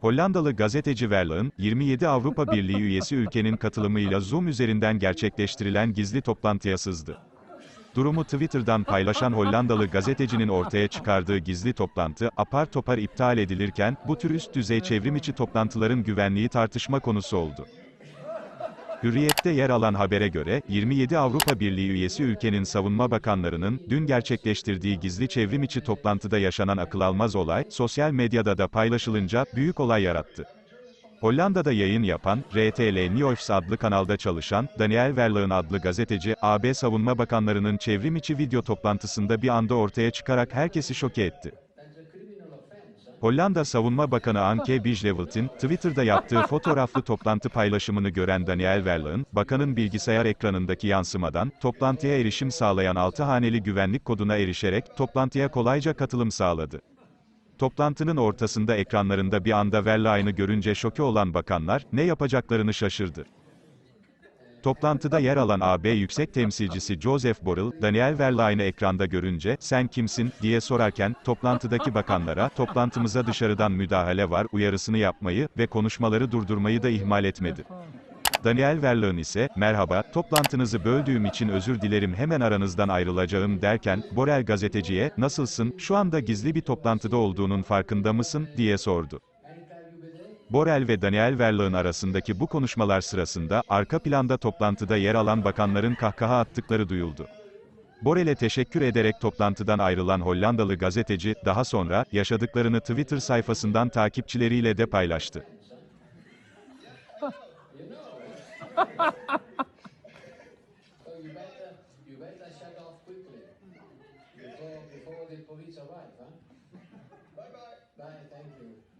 Hollandalı gazeteci Verlaen, 27 Avrupa Birliği üyesi ülkenin katılımıyla Zoom üzerinden gerçekleştirilen gizli toplantıya sızdı. Durumu Twitter'dan paylaşan Hollandalı gazetecinin ortaya çıkardığı gizli toplantı, apar topar iptal edilirken, bu tür üst düzey çevrimiçi toplantıların güvenliği tartışma konusu oldu. Hürriyet'te yer alan habere göre, 27 Avrupa Birliği üyesi ülkenin savunma bakanlarının, dün gerçekleştirdiği gizli çevrimiçi toplantıda yaşanan akıl almaz olay, sosyal medyada da paylaşılınca, büyük olay yarattı. Hollanda'da yayın yapan, RTL Nieuws adlı kanalda çalışan, Daniel Verlaen adlı gazeteci, AB Savunma Bakanlarının çevrimiçi video toplantısında bir anda ortaya çıkarak herkesi şoke etti. Hollanda Savunma Bakanı Anke Bijlevelt'in, Twitter'da yaptığı fotoğraflı toplantı paylaşımını gören Daniel Verlaen, bakanın bilgisayar ekranındaki yansımadan, toplantıya erişim sağlayan 6 haneli güvenlik koduna erişerek, toplantıya kolayca katılım sağladı. Toplantının ortasında ekranlarında bir anda Verlaen'i görünce şoke olan bakanlar, ne yapacaklarını şaşırdı. Toplantıda yer alan AB Yüksek Temsilcisi Joseph Borrell, Daniel Verlaen'i ekranda görünce, sen kimsin, diye sorarken, toplantıdaki bakanlara, toplantımıza dışarıdan müdahale var uyarısını yapmayı ve konuşmaları durdurmayı da ihmal etmedi. Daniel Verlaen ise, merhaba, toplantınızı böldüğüm için özür dilerim hemen aranızdan ayrılacağım derken, Borrell gazeteciye, nasılsın, şu anda gizli bir toplantıda olduğunun farkında mısın, diye sordu. Borrell ve Daniel Verlaen arasındaki bu konuşmalar sırasında, arka planda toplantıda yer alan bakanların kahkaha attıkları duyuldu. Borrell'e teşekkür ederek toplantıdan ayrılan Hollandalı gazeteci, daha sonra, yaşadıklarını Twitter sayfasından takipçileriyle de paylaştı. Bye bye. Bye, thank you.